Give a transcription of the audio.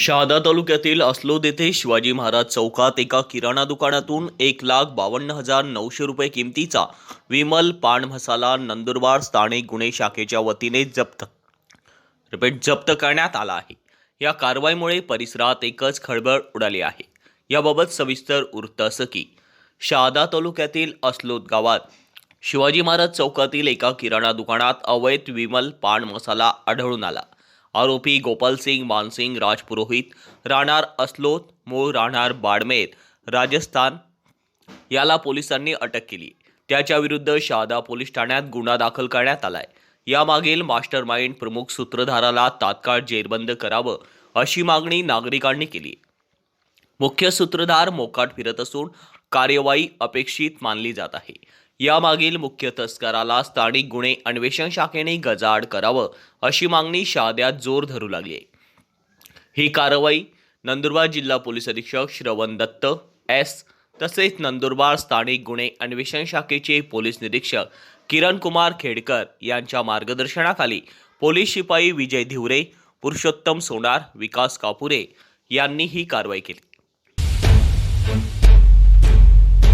शहादा तालुक्यातील अस्लोद येथे शिवाजी महाराज चौकात एका किराणा दुकानातून एक लाख बावन्न हजार नऊशे रुपये किमतीचा विमल पान मसाला नंदुरबार स्थानिक गुन्हे शाखेच्या वतीने जप्त रिपीट जप्त करण्यात आला आहे. या कारवाईमुळे परिसरात एकच खळबळ उडाली आहे. याबाबत सविस्तर वृत्त असं की शहादा तालुक्यातील असलोद गावात शिवाजी महाराज चौकातील एका किराणा दुकानात अवैध विमल पान मसाला आढळून आला. आरोपी गोपालसिंग मानसिंग राजपुरोहित राहणार असलोत मूळ राहणार बाडमेर राजस्थान. याला पोलिसांनी अटक केली. त्याच्याविरुद्ध शहादा पोलीस ठाण्यात गुन्हा दाखल करण्यात आलाय. यामागील मास्टर माइंड प्रमुख सूत्रधाराला तात्काळ जेरबंद करावं अशी मागणी नागरिकांनी केली. मुख्य सूत्रधार मोकाट फिरत असून कार्यवाही अपेक्षित मानली जात आहे. यामागील मुख्य तस्कराला स्थानिक गुन्हे अन्वेषण शाखेने गजाआड करावं अशी मागणी शहाद्यात जोर धरू लागली आहे. ही कारवाई नंदुरबार जिल्हा पोलीस अधीक्षक श्रवण दत्त एस तसेच नंदुरबार स्थानिक गुन्हे अन्वेषण शाखेचे पोलीस निरीक्षक किरण कुमार खेडकर यांच्या मार्गदर्शनाखाली पोलीस शिपाई विजय धिवरे पुरुषोत्तम सोनार विकास कापुरे यांनी ही कारवाई केली.